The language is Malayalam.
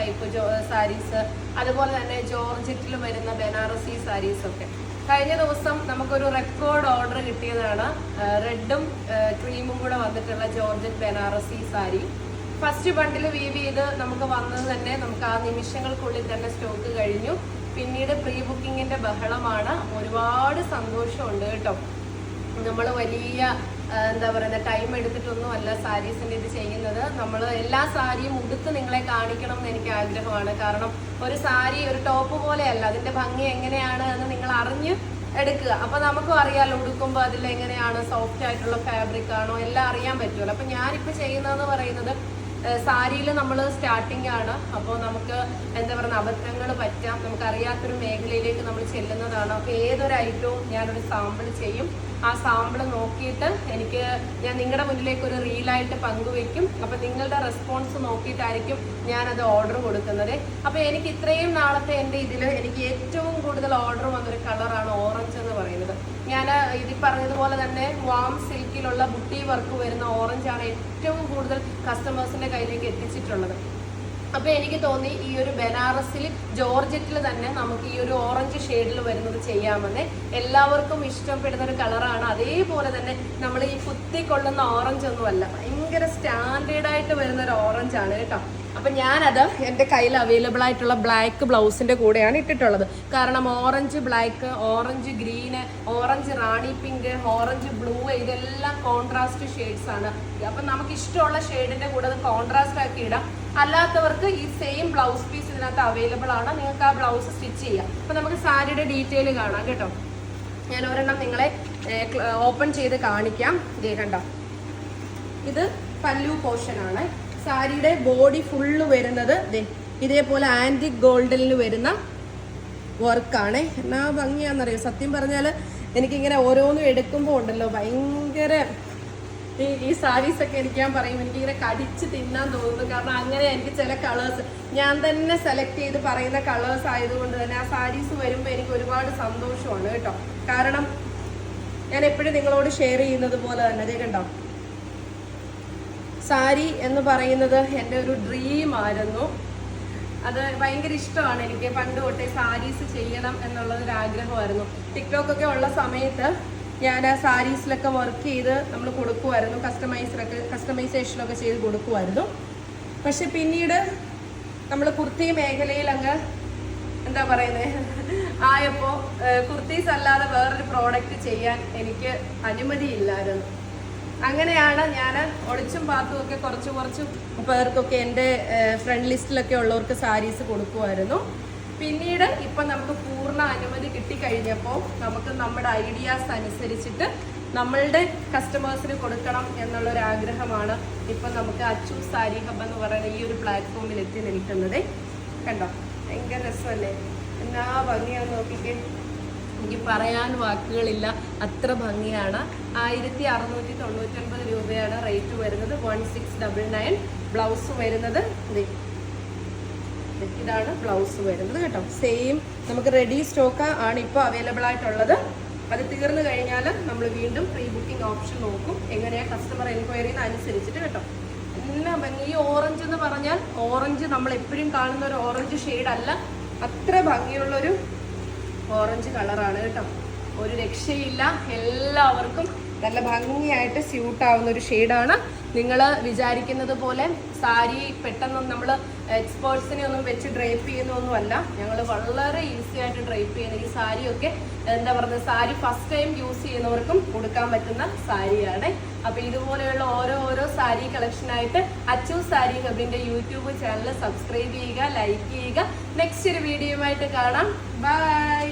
ടൈപ്പ് സാരീസ് അതുപോലെ തന്നെ ജോർജറ്റിൽ വരുന്ന ബനാറസി സാരീസ് ഒക്കെ. കഴിഞ്ഞ ദിവസം നമുക്കൊരു റെക്കോർഡ് ഓർഡർ കിട്ടിയതാണ്. റെഡും ക്രീമും കൂടെ വന്നിട്ടുള്ള georgette Banarasi sari. First bundle weave ഇത് നമുക്ക് വന്നത് തന്നെ നമുക്ക് ആ നിമിഷങ്ങൾക്കുള്ളിൽ തന്നെ സ്റ്റോക്ക് കഴിഞ്ഞു. പിന്നീട് പ്രീ ബുക്കിങ്ങിന്റെ ബഹളമാണ്. ഒരുപാട് സന്തോഷമുണ്ട് കേട്ടോ. നമ്മൾ വലിയ എന്താ പറയുക ടൈം എടുത്തിട്ടൊന്നും അല്ല സാരീസിന്റെ ഇത് ചെയ്യുന്നത്. നമ്മൾ എല്ലാ സാരിയും ഉടുത്ത് നിങ്ങളെ കാണിക്കണം എന്ന് എനിക്ക് ആഗ്രഹമാണ്. കാരണം ഒരു സാരി ഒരു ടോപ്പ് പോലെയല്ല അതിന്റെ ഭംഗി എങ്ങനെയാണ് എന്ന് നിങ്ങൾ അറിഞ്ഞ് എടുക്കുക. അപ്പൊ നമുക്കും അറിയാലോ ഉടുക്കുമ്പോൾ അതിൽ എങ്ങനെയാണ് സോഫ്റ്റ് ആയിട്ടുള്ള ഫാബ്രിക് ആണോ? എല്ലാം അറിയാൻ പറ്റുമല്ലോ. അപ്പൊ ഞാനിപ്പോ ചെയ്യുന്നതെന്ന് പറയുന്നത് സാരിയിൽ നമ്മൾ സ്റ്റാർട്ടിംഗ് ആണ്. അപ്പോൾ നമുക്ക് എന്താ പറയുക അബദ്ധങ്ങൾ പറ്റാം. നമുക്ക് അറിയാത്തൊരു മേഖലയിലേക്ക് നമ്മൾ ചെല്ലുന്നതാണ്. അപ്പോൾ ഏതൊരു ഐറ്റവും ഞാനൊരു സാമ്പിൾ ചെയ്യും. ആ സാമ്പിൾ നോക്കിയിട്ട് എനിക്ക് ഞാൻ നിങ്ങളുടെ മുന്നിലേക്ക് ഒരു റീലായിട്ട് പങ്കുവെക്കും. അപ്പോൾ നിങ്ങളുടെ റെസ്പോൺസ് നോക്കിയിട്ടായിരിക്കും ഞാനത് ഓർഡർ കൊടുക്കുന്നത്. അപ്പോൾ എനിക്ക് ഇത്രയും നാളത്തെ എന്റെ ഇതിൽ എനിക്ക് ഏറ്റവും കൂടുതൽ ഓർഡർ വന്നൊരു കളറാണ് ഓറഞ്ച് എന്ന് പറയുന്നത്. ഞാൻ ഇതിൽ പറഞ്ഞതുപോലെ തന്നെ വാം സിൽക്കിലുള്ള ബുട്ടി വർക്ക് വരുന്ന ഓറഞ്ചാണ് ഏറ്റവും കൂടുതൽ കസ്റ്റമേഴ്സിന്റെ കയ്യിലേക്ക് എത്തിച്ചിട്ടുള്ളത്. അപ്പോൾ എനിക്ക് തോന്നി ഈ ഒരു ബനാറസിൽ ജോർജറ്റിൽ തന്നെ നമുക്ക് ഈ ഒരു ഓറഞ്ച് ഷെയ്ഡിൽ വരുന്നത് ചെയ്യാമെന്ന്. എല്ലാവർക്കും ഇഷ്ടപ്പെടുന്ന ഒരു കളറാണ് അതേപോലെ തന്നെ നമ്മൾ ഈ കുത്തിക്കൊള്ളുന്ന ഓറഞ്ച് ഒന്നുമല്ല ഭയങ്കര സ്റ്റാൻഡേർഡായിട്ട് വരുന്ന ഒരു ആണ് കേട്ടോ. അപ്പൊ ഞാനത് എന്റെ കയ്യിൽ അവൈലബിൾ ആയിട്ടുള്ള ബ്ലാക്ക് ബ്ലൗസിന്റെ കൂടെയാണ് ഇട്ടിട്ടുള്ളത്. കാരണം orange black orange green orange rani pink orange blue ഇതെല്ലാം കോൺട്രാസ്റ്റ് ഷെയ്ഡ്സ് ആണ്. അപ്പൊ നമുക്ക് ഇഷ്ടമുള്ള ഷെയ്ഡിന്റെ കൂടെ അത് കോൺട്രാസ്റ്റ് ആക്കി ഇടാം. അല്ലാത്തവർക്ക് ഈ സെയിം ബ്ലൗസ് പീസ് ഇതിനകത്ത് അവൈലബിൾ ആണ്. നിങ്ങൾക്ക് ആ ബ്ലൗസ് സ്റ്റിച്ച് ചെയ്യാം. അപ്പൊ നമുക്ക് സാരിയുടെ ഡീറ്റെയിൽ കാണാം കേട്ടോ. ഞാൻ ഒരെണ്ണം നിങ്ങളെ ഓപ്പൺ ചെയ്ത് കാണിക്കാം. ഇതേ കണ്ടോ. ഇത് പല്ലു പോർഷൻ ആണ്. സാരിയുടെ ബോഡി ഫുള്ള് വരുന്നത് ഇതേപോലെ ആന്റിക് ഗോൾഡിൽ വരുന്ന വർക്കാണ്. എന്നാ ഭംഗിയാണെന്നറിയോ? സത്യം പറഞ്ഞാൽ എനിക്കിങ്ങനെ ഓരോന്നും എടുക്കുമ്പോൾ ഉണ്ടല്ലോ ഭയങ്കര ഈ ഈ സാരീസ് ഒക്കെ എനിക്ക് ഞാൻ പറയും എനിക്കിങ്ങനെ കടിച്ച് തിന്നാൻ തോന്നുന്നു. കാരണം അങ്ങനെ എനിക്ക് ചില കളേഴ്സ് ഞാൻ തന്നെ സെലക്ട് ചെയ്ത് പറയുന്ന കളേഴ്സ് ആയതുകൊണ്ട് തന്നെ ആ സാരീസ് വരുമ്പോൾ എനിക്ക് ഒരുപാട് സന്തോഷമാണ് കേട്ടോ. കാരണം ഞാൻ എപ്പോഴും നിങ്ങളോട് ഷെയർ ചെയ്യുന്നത് പോലെ തന്നെ അതേ കണ്ടോ? സാരി എന്ന് പറയുന്നത് എന്റെ ഒരു ഡ്രീം ആയിരുന്നു. അത് ഭയങ്കര ഇഷ്ടമാണ് എനിക്ക്. പണ്ട് തൊട്ടേ സാരീസ് ചെയ്യണം എന്നുള്ളത് ഒരു ആഗ്രഹമായിരുന്നു ടിക്ടോക്ക് ഒക്കെ ഉള്ള സമയത്ത് ഞാൻ ആ സാരീസിലൊക്കെ വർക്ക് ചെയ്ത് നമ്മൾ കൊടുക്കുമായിരുന്നു കസ്റ്റമൈസറൊക്കെ കസ്റ്റമൈസേഷനൊക്കെ ചെയ്ത് കൊടുക്കുമായിരുന്നു പക്ഷെ പിന്നീട് നമ്മൾ കുർത്തി മേഖലയിൽ അങ്ങ് എന്താ പറയുന്നത് ആയപ്പോൾ കുർത്തീസ് അല്ലാതെ വേറൊരു പ്രോഡക്റ്റ് ചെയ്യാൻ എനിക്ക് അനുമതിയില്ലായിരുന്നു. അങ്ങനെയാണ് ഞാൻ ഒളിച്ചും പാത്തും ഒക്കെ കുറച്ച് കുറച്ച് പേർക്കൊക്കെ എന്റെ ഫ്രണ്ട് ലിസ്റ്റിലൊക്കെ ഉള്ളവർക്ക് സാരീസ് കൊടുക്കുമായിരുന്നു. പിന്നീട് ഇപ്പം നമുക്ക് പൂർണ അനുമതി കിട്ടിക്കഴിഞ്ഞപ്പോൾ നമുക്ക് നമ്മുടെ ഐഡിയാസ് അനുസരിച്ചിട്ട് നമ്മളുടെ കസ്റ്റമേഴ്സിന് കൊടുക്കണം എന്നുള്ളൊരു ആഗ്രഹമാണ് ഇപ്പം നമുക്ക് അച്ചു സാരി ഹബ് എന്ന് പറയുന്ന ഈ ഒരു പ്ലാറ്റ്ഫോമിൽ എത്തി നിൽക്കുന്നത്. കണ്ടോ? ഭയങ്കര രസമല്ലേ? എന്നാ ഭംഗിയാന്ന് നോക്കിക്കേ. എനിക്ക് പറയാൻ വാക്കുകളില്ല. അത്ര ഭംഗിയാണ്. ആയിരത്തി അറുന്നൂറ്റി തൊണ്ണൂറ്റൊൻപത് രൂപയാണ് റേറ്റ് വരുന്നത്. One six double nine blouse വരുന്നത്. ഇതാണ് ബ്ലൗസ് വരുന്നത് കേട്ടോ. സെയിം നമുക്ക് റെഡി സ്റ്റോക്ക് ആണ് ഇപ്പോൾ അവൈലബിൾ ആയിട്ടുള്ളത്. അത് തീർന്നു കഴിഞ്ഞാൽ നമ്മൾ വീണ്ടും പ്രീ ബുക്കിംഗ് ഓപ്ഷൻ നോക്കും. എങ്ങനെയാ കസ്റ്റമർ എൻക്വയറിന്ന് അനുസരിച്ചിട്ട് കേട്ടോ. എല്ലാം ഭംഗി. ഈ ഓറഞ്ച് എന്ന് പറഞ്ഞാൽ ഓറഞ്ച് നമ്മൾ എപ്പോഴും കാണുന്ന ഒരു ഓറഞ്ച് ഷെയ്ഡ് അല്ല. അത്ര ഭംഗിയുള്ളൊരു ഓറഞ്ച് കളറാണ് കേട്ടോ. ഒരു രക്ഷയില്ല. എല്ലാവർക്കും നല്ല ഭംഗിയായിട്ട് സ്യൂട്ട് ആവുന്ന ഒരു ഷെയ്ഡാണ് നിങ്ങൾ വിചാരിക്കുന്നത് പോലെ സാരി പെട്ടെന്ന് നമ്മൾ എക്സ്പേർട്സിനെ ഒന്നും വെച്ച് ഡ്രൈപ്പ് ചെയ്യുന്നൊന്നുമല്ല. ഞങ്ങൾ വളരെ ഈസി ആയിട്ട് ഡ്രൈപ്പ് ചെയ്യുന്ന ഈ സാരിയൊക്കെ എന്താ പറയുക സാരി ഫസ്റ്റ് ടൈം യൂസ് ചെയ്യുന്നവർക്കും കൊടുക്കാൻ പറ്റുന്ന സാരിയാണ്. അപ്പോൾ ഇതുപോലെയുള്ള ഓരോ ഓരോ സാരി കളക്ഷനായിട്ട് അച്ചു സാരി ഹബിന്റെ യൂട്യൂബ് ചാനൽ സബ്സ്ക്രൈബ് ചെയ്യുക ലൈക്ക് ചെയ്യുക. നെക്സ്റ്റ് ഒരു വീഡിയോയുമായിട്ട് കാണാം. ബൈ